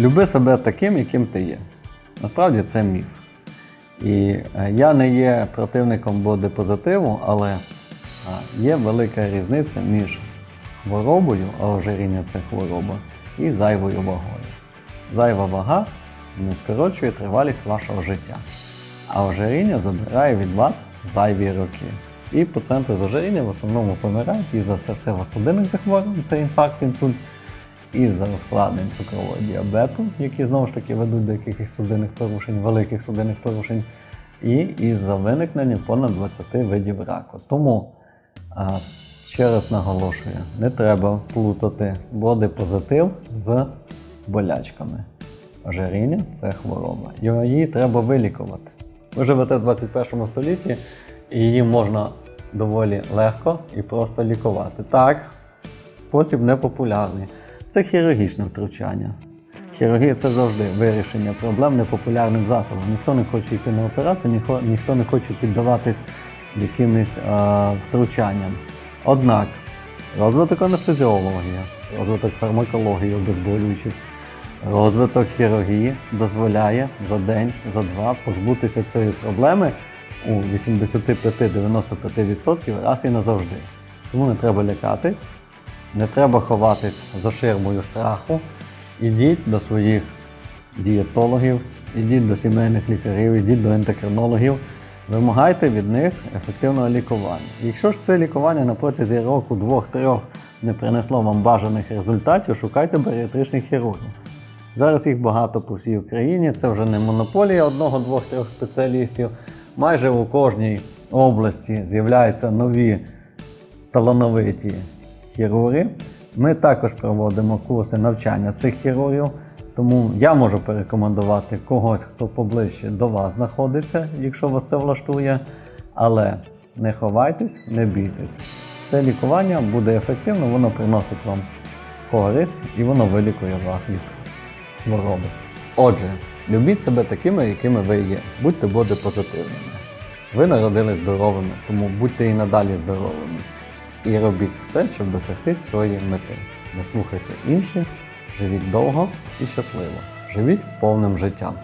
Люби себе таким, яким ти є. Насправді це міф. І е, я не є противником бодипозитиву, але е, є велика різниця між хворобою, а ожиріння це хвороба, і зайвою вагою. Зайва вага не скорочує тривалість вашого життя, а ожиріння забирає від вас зайві роки. І пацієнти з ожирінням в основному помирають із-за серцево-судинних захворювань, це інфаркт, інсульт, із-за ускладнень цукрового діабету, які знову ж таки ведуть до якихось судинних порушень, великих судинних порушень, і із-за виникнення понад 20 видів раку. Тому а, ще раз наголошую, не треба плутати бодипозитив з болячками. Ожиріння це хвороба. Її треба вилікувати. Ви живете в 21 столітті, і її можна доволі легко і просто лікувати. Так, спосіб непопулярний. Це хірургічне втручання. Хірургія це завжди вирішення проблем непопулярним засобом. Ніхто не хоче йти на операцію, ніхто, ніхто не хоче піддаватись якимось е, втручанням. Однак розвиток анестезіології, розвиток фармакології обезболюючих, розвиток хірургії дозволяє за день, за два позбутися цієї проблеми у 85-95% раз і назавжди. Тому не треба лякатись, не треба ховатись за ширмою страху. Ідіть до своїх дієтологів, ідіть до сімейних лікарів, ідіть до ендокринологів, вимагайте від них ефективного лікування. Якщо ж це лікування на протязі року, двох-трьох не принесло вам бажаних результатів, шукайте баріатричних хірургів. Зараз їх багато по всій Україні, це вже не монополія одного, двох, трьох спеціалістів. Майже у кожній області з'являються нові талановиті хірурги. Ми також проводимо курси навчання цих хірургів, тому я можу порекомендувати когось, хто поближче до вас знаходиться, якщо вас це влаштує. Але не ховайтесь, не бійтесь. Це лікування буде ефективно, воно приносить вам користь і воно вилікує вас від хвороби. Отже, любіть себе такими, якими ви є. Будьте бодипозитивними. Ви народились здоровими, тому будьте і надалі здоровими. І робіть все, щоб досягти цієї мети. Не слухайте інших, живіть довго і щасливо. Живіть повним життям.